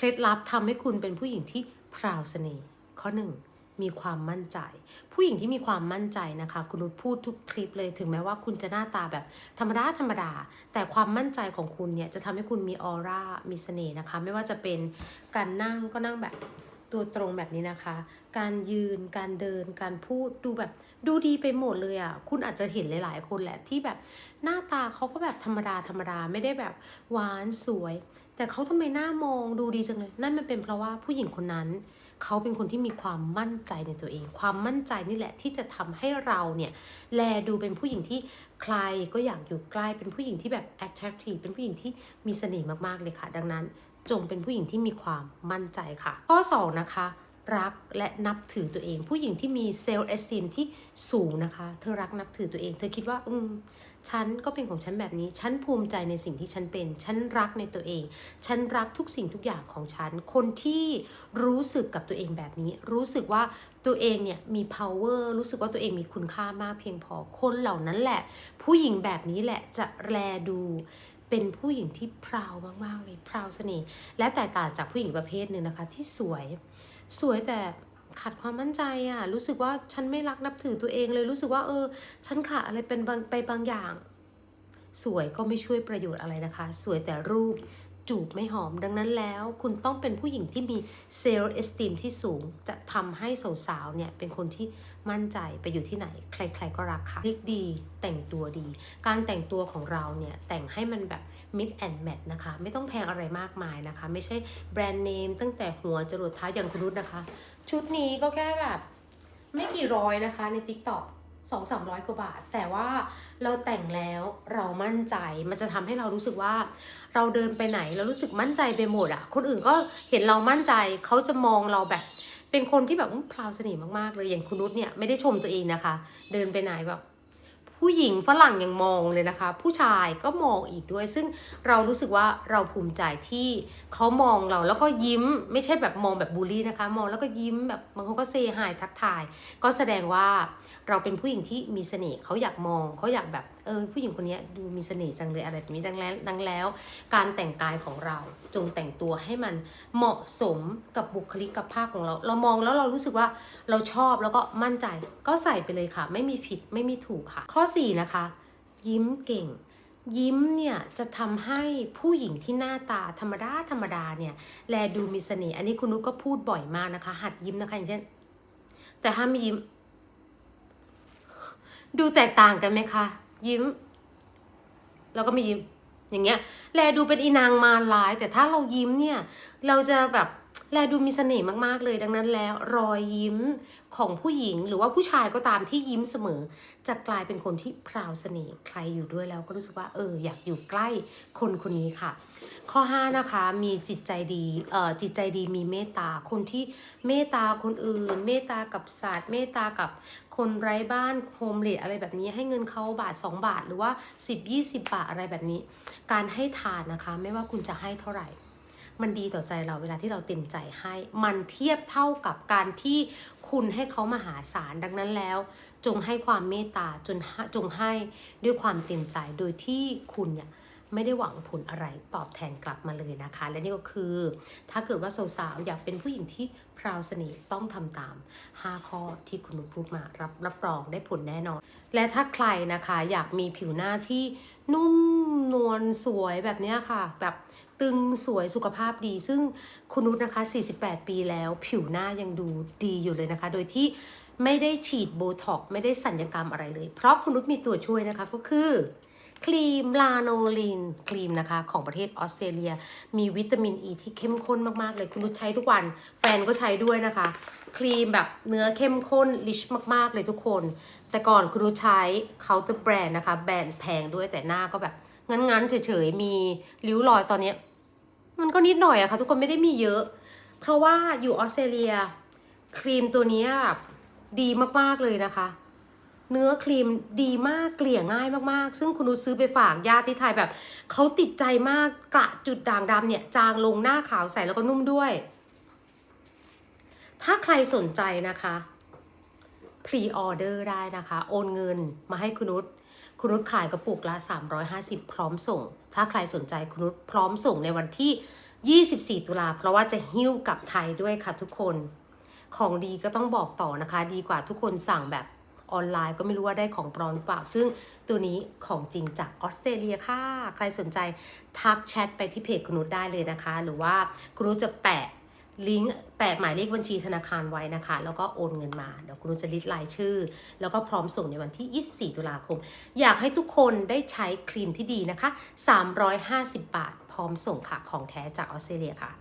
เคล็ดลับทำให้คุณเป็นผู้หญิงที่พราวเสน่ห์ข้อหนึ่งมีความมั่นใจ ผู้หญิงที่มีความมั่นใจนะคะ คุณนุชพูดทุกคลิปเลยถึงแม้ว่าคุณจะหน้าตาแบบธรรมดาธรรมดา แต่ความมั่นใจของคุณเนี่ยจะทำให้คุณมีออร่ามีเสน่ห์นะคะ ไม่ว่าจะเป็นการนั่งก็นั่งแบบ ตัวตรงแบบนี้นะคะ การยืน การเดิน การพูดดูแบบดูดีไปหมดเลยอะ่ะ คุณอาจจะเห็นหลายๆ คนแหละที่แบบหน้าตาเขาก็แบบธรรมดาธรรมดาไม่ได้แบบหวานสวย แต่เขาทำไมหน้ามองดูดีจังเลย นั่นมันเป็นเพราะว่าผู้หญิงคนนั้นเขาเป็นคนที่มีความมั่นใจในตัวเอง ความมั่นใจนี่แหละที่จะทำให้เราเนี่ยแลดูเป็นผู้หญิงที่ใครก็อยากอยู่ใกล้ เป็นผู้หญิงที่แบบ attractive เป็นผู้หญิงที่มีเสน่ห์มากๆเลยค่ะ ดังนั้น จงเป็นผู้หญิงที่มีความมั่นใจค่ะ ข้อ 2 นะคะ รักและนับถือตัวเอง ผู้หญิงที่มีเซลล์เอสติมที่สูงนะคะ เธอรักนับถือตัวเอง เธอคิดว่า อืมฉันก็เป็นของฉันแบบนี้ ฉันภูมิใจในสิ่งที่ฉันเป็น ฉันรักในตัวเอง ฉันรักทุกสิ่งทุกอย่างของฉัน คนที่รู้สึกกับตัวเองแบบนี้ รู้สึกว่าตัวเองเนี่ยมี power รู้สึกว่าตัวเองมีคุณค่ามากเพียงพอ คนเหล่านั้นแหละ ผู้หญิงแบบนี้แหละจะแลดู เป็นผู้หญิงที่พราวมากๆเลยพราวเสน่ห์และแตกต่างจากผู้หญิงประเภทหนึ่งนะคะ ที่สวย สวยแต่ขาดความมั่นใจอะรู้สึกว่าฉันไม่รักนับถือตัวเองเลยรู้สึกว่าเออ ฉันขาดอะไรเป็นบางไปบางอย่าง สวยก็ไม่ช่วยประโยชน์อะไรนะคะ สวยแต่รูป จูบไม่หอม ดังนั้นแล้วคุณต้องเป็นผู้หญิงที่มีเซลล์เอสติมที่สูง จะทำให้สาวๆเนี่ยเป็นคนที่มั่นใจไปอยู่ที่ไหน ใคร ๆ ก็รักค่ะลิกดี แต่งตัวดี การแต่งตัวของเราเนี่ยแต่งให้มันแบบ mid and match นะคะ ไม่ต้องแพงอะไรมากมายนะคะ ไม่ใช่แบรนด์เนมตั้งแต่หัวจรดเท้าอย่างคุณรุตนะคะ ชุดนี้ก็แค่แบบไม่กี่ร้อยนะคะใน TikTok สองสามร้อยกว่าบาท แต่ว่าเราแต่งแล้วเรามั่นใจมันจะทำให้เรารู้สึกว่า เราเดินไปไหนเรารู้สึกมั่นใจไปหมดอะคนอื่นก็เห็นเรามั่นใจเขาจะมองเราแบบ เป็นคนที่แบบพราวเสน่ห์มากๆเลยอย่างคุณนุชเนี่ยไม่ได้ชมตัวเองนะคะ เดินไปไหนแบบ ผู้หญิงฝรั่งยังมองเลยนะคะ ผู้ชายก็มองอีกด้วย ซึ่งเรารู้สึกว่าเราภูมิใจที่เขามองเราแล้วก็ยิ้มไม่ใช่แบบมองแบบบูลลี่นะคะ มองแล้วก็ยิ้มแบบบางคนก็เซฮายทักทาย ก็แสดงว่าเราเป็นผู้หญิงที่มีเสน่ห์เขาอยากมองเขาอยากแบบ เออผู้หญิงคนนี้ดูมีเสน่ห์จังเลยอะไรแบบนี้ดังแล้วดังแล้ว การแต่งกายของเราจงแต่งตัวให้มันเหมาะสมกับบุคลิกภาพของเรา เรามองแล้วเรารู้สึกว่าเราชอบแล้วก็มั่นใจก็ใส่ไปเลยค่ะ ไม่มีผิดไม่มีถูกค่ะ ข้อ 4 นะคะ ยิ้มเก่งยิ้มเนี่ยจะทำให้ผู้หญิงที่หน้าตาธรรมดาธรรมดาเนี่ยแลดูมีเสน่ห์อันนี้คุณนุชก็พูดบ่อยมากนะคะ หัดยิ้มนะคะอย่างเช่น แต่ถ้าไม่ยิ้ม ดูแตกต่างกันไหมคะ ยิ้ม แล้วก็ไม่ยิ้ม อย่างเงี้ย แลดูเป็นอีนางมารร้าย แต่ถ้าเรายิ้มเนี่ย เราจะแบบ แลดูมีเสน่ห์มากๆเลย ดังนั้นแล้วรอยยิ้มของผู้หญิงหรือว่าผู้ชายก็ตามที่ยิ้มเสมอ จะกลายเป็นคนที่พราวเสน่ห์ใครอยู่ด้วยแล้วก็รู้สึกว่าเอออยากอยู่ใกล้คนคนนี้ค่ะ ข้อ 5 นะคะมีจิตใจดีเอ่อจิตใจดีมีเมตตาคนที่เมตตาคนอื่น เมตตากับสัตว์เมตตากับคนไร้บ้านโฮมเลดอะไรแบบนี้ให้เงินเขาบาท 2 บาทหรือว่า 10 20 บาทอะไรแบบนี้ การให้ทานนะคะ ไม่ว่าคุณจะให้เท่าไหร่ มันดีต่อใจเราเวลาที่เราเต็มใจให้ มันเทียบเท่ากับการที่คุณให้เขามาหาศาลดังนั้นแล้ว จงให้ความเมตตาจนจงให้ด้วยความเต็มใจโดยที่คุณเนี่ย ไม่ได้หวังผลอะไรตอบแทนกลับมาเลยนะคะ และนี่ก็คือ ถ้าเกิดว่าสาวๆอยากเป็นผู้หญิงที่พราวเสน่ห์ต้องทำตาม 5 ข้อที่คุณนุชพูดมารับรับรองได้ผลแน่นอน และถ้าใครนะคะอยากมีผิวหน้าที่นุ่มนวลสวยแบบนี้ค่ะ แบบตึงสวยสุขภาพดี ซึ่งคุณนุชนะคะ 48 ปีแล้วผิวหน้ายังดูดีอยู่เลยนะคะ โดยที่ไม่ได้ฉีดโบท็อกไม่ได้สัญญกรรมอะไรเลย เพราะคุณนุชมีตัวช่วยนะคะก็คือ ครีมลาโนลินครีมนะคะ ของประเทศออสเตรเลีย มีวิตามินอ e ีที่เข้มข้นมาก ๆ เลยคุณนุชใช้ทุกวัน แฟนก็ใช้ด้วยนะคะ ครีมแบบเนื้อเข้มข้นลิชมาก ๆ เลยทุกคน แต่ก่อนคุณนุชใช้เคาน์เตอร์แบรนด์นะคะ แบรนด์แพงด้วยแต่หน้าก็แบบ งั้น ๆ เฉย ๆ มีริ้วรอยตอนนี้ มันก็นิดหน่อยอะค่ะทุกคนไม่ได้มีเยอะ เพราะว่าอยู่ออสเตรเลีย ครีมตัวนี้ยดีมาก ๆ เลยนะคะ เนื้อครีมดีมากเกลี่ยง่ายมากๆ ซึ่งคุณนุชซื้อไปฝากญาติที่ไทยแบบเขาติดใจมากกระจุดด่างดำเนี่ยจางลงหน้าขาวใสแล้วก็นุ่มด้วย ถ้าใครสนใจนะคะพรีออเดอร์ได้นะคะ โอนเงินมาให้คุณนุชคุณนุชขายกระปุกละ 350 พร้อมส่ง ถ้าใครสนใจคุณนุชพร้อมส่งในวันที่ 24 ตุลาเพราะว่าจะหิ้วกลับไทยด้วยค่ะทุกคน ของดีก็ต้องบอกต่อนะคะ ดีกว่าทุกคนสั่งแบบ ออนไลน์ก็ไม่รู้ว่าได้ของปลอมหรือเปล่า ซึ่งตัวนี้ของจริงจากออสเตรเลียค่ะ ใครสนใจทักแชทไปที่เพจคุณนุชได้เลยนะคะ หรือว่าคุณนุชจะแปะลิงก์แปะหมายเลขบัญชีธนาคารไว้นะคะ แล้วก็โอนเงินมา เดี๋ยวคุณนุชจะลิสต์รายชื่อ แล้วก็พร้อมส่งในวันที่ 24 ตุลาคม อยากให้ทุกคนได้ใช้ครีมที่ดีนะคะ 350 บาท พร้อมส่งค่ะ ของแท้จากออสเตรเลียค่ะ